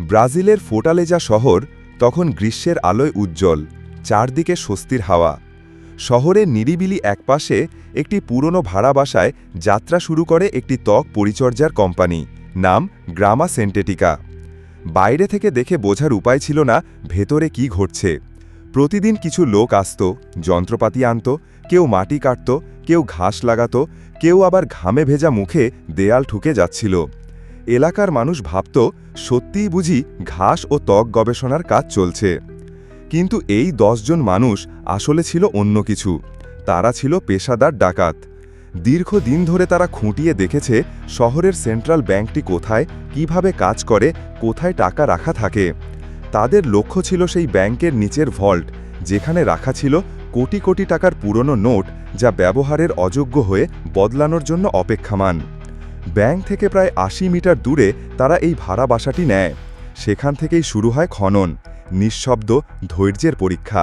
ব্রাজিলের ফোটালেজা শহর তখন গ্রীষ্মের আলোয় উজ্জ্বল, চারদিকে স্বস্তির হাওয়া। শহরের নিরিবিলি একপাশে একটি পুরনো ভাড়া বাসায় যাত্রা শুরু করে একটি ত্বক পরিচর্যার কোম্পানি, নাম গ্রামা সেন্টেটিকা। বাইরে থেকে দেখে বোঝার উপায় ছিল না ভেতরে কি ঘটছে। প্রতিদিন কিছু লোক আসত, যন্ত্রপাতি আনত, কেউ মাটি কাটত, কেউ ঘাস লাগাত, কেউ আবার ঘামে ভেজা মুখে দেয়াল ঠুকে যাচ্ছিল। এলাকার মানুষ ভাবত সত্যিই বুঝি ঘাস ও ত্বক গবেষণার কাজ চলছে। কিন্তু এই দশজন মানুষ আসলে ছিল অন্য কিছু। তারা ছিল পেশাদার ডাকাত। দীর্ঘদিন ধরে তারা খুঁটিয়ে দেখেছে শহরের সেন্ট্রাল ব্যাংকটি কোথায়, কীভাবে কাজ করে, কোথায় টাকা রাখা থাকে। তাদের লক্ষ্য ছিল সেই ব্যাংকের নিচের ভল্ট, যেখানে রাখা ছিল কোটি কোটি টাকার পুরনো নোট যা ব্যবহারের অযোগ্য হয়ে বদলানোর জন্য অপেক্ষামান। ব্যাংক থেকে প্রায় আশি মিটার দূরে তারা এই ভাড়া বাসাটি নেয়। সেখান থেকেই শুরু হয় খনন, নিঃশব্দ ধৈর্যের পরীক্ষা।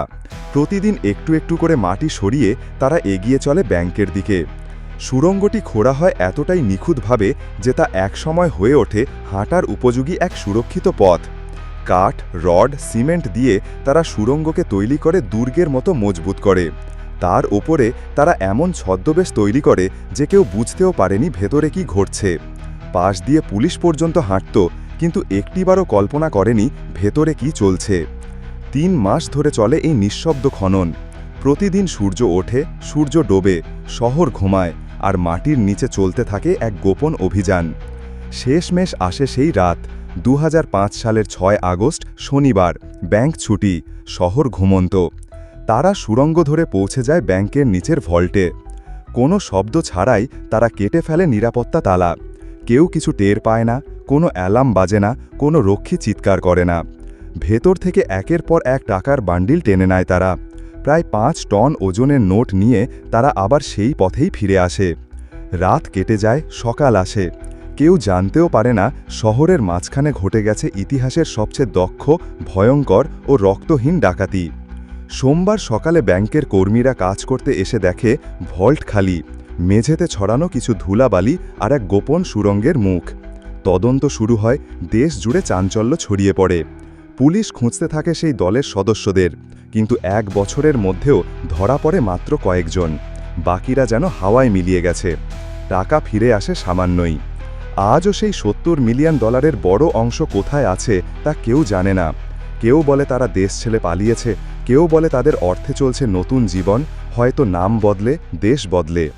প্রতিদিন একটু একটু করে মাটি সরিয়ে তারা এগিয়ে চলে ব্যাংকের দিকে। সুরঙ্গটি খোঁড়া হয় এতটাই নিখুঁতভাবে যে তা একসময় হয়ে ওঠে হাঁটার উপযোগী এক সুরক্ষিত পথ। কাঠ, রড, সিমেন্ট দিয়ে তারা সুরঙ্গকে তৈরি করে দুর্গের মতো মজবুত করে। তার ওপরে তারা এমন ছদ্মবেশ তৈরি করে যে কেউ বুঝতেও পারেনি ভেতরে কি ঘটছে। পাশ দিয়ে পুলিশ পর্যন্ত হাঁটত, কিন্তু একটিবারও কল্পনা করেনি ভেতরে কি চলছে। তিন মাস ধরে চলে এই নিঃশব্দ খনন। প্রতিদিন সূর্য ওঠে, সূর্য ডোবে, শহর ঘুমায়, আর মাটির নিচে চলতে থাকে এক গোপন অভিযান। শেষমেশ আসে সেই রাত দু হাজার পাঁচ সালের ছয় আগস্ট, শনিবার, ব্যাংক ছুটি, শহর ঘুমন্ত। তারা সুরঙ্গ ধরে পৌঁছে যায় ব্যাংকের নিচের ভল্টে। কোনো শব্দ ছাড়াই তারা কেটে ফেলে নিরাপত্তা তালা। কেউ কিছু টের পায় না, কোনো অ্যালার্ম বাজে না, কোনো রক্ষী চিৎকার করে না। ভেতর থেকে একের পর এক টাকার বান্ডিল টেনে নেয় তারা। প্রায় পাঁচ টন ওজনের নোট নিয়ে তারা আবার সেই পথেই ফিরে আসে। রাত কেটে যায়, সকাল আসে। কেউ জানতেও পারে না শহরের মাঝখানে ঘটে গেছে ইতিহাসের সবচেয়ে দক্ষ, ভয়ঙ্কর ও রক্তহীন ডাকাতি। সোমবার সকালে ব্যাংকের কর্মীরা কাজ করতে এসে দেখে ভল্ট খালি, মেঝেতে ছড়ানো কিছু ধুলাবালি আর এক গোপন সুরঙ্গের মুখ। তদন্ত শুরু হয়, দেশ জুড়ে চাঞ্চল্য ছড়িয়ে পড়ে। পুলিশ খুঁজতে থাকে সেই দলের সদস্যদের, কিন্তু এক বছরের মধ্যেও ধরা পড়ে মাত্র কয়েকজন। বাকিরা যেন হাওয়ায় মিলিয়ে গেছে। টাকা ফিরে আসে সামান্যই। আজও সেই সত্তর মিলিয়ন ডলারের বড় অংশ কোথায় আছে তা কেউ জানে না। কেউ বলে তারা দেশ ছেলে পালিয়েছে কেউ বলে তাদের অর্থে চলছে নতুন জীবন হয়তো নাম বদলে দেশ বদলে।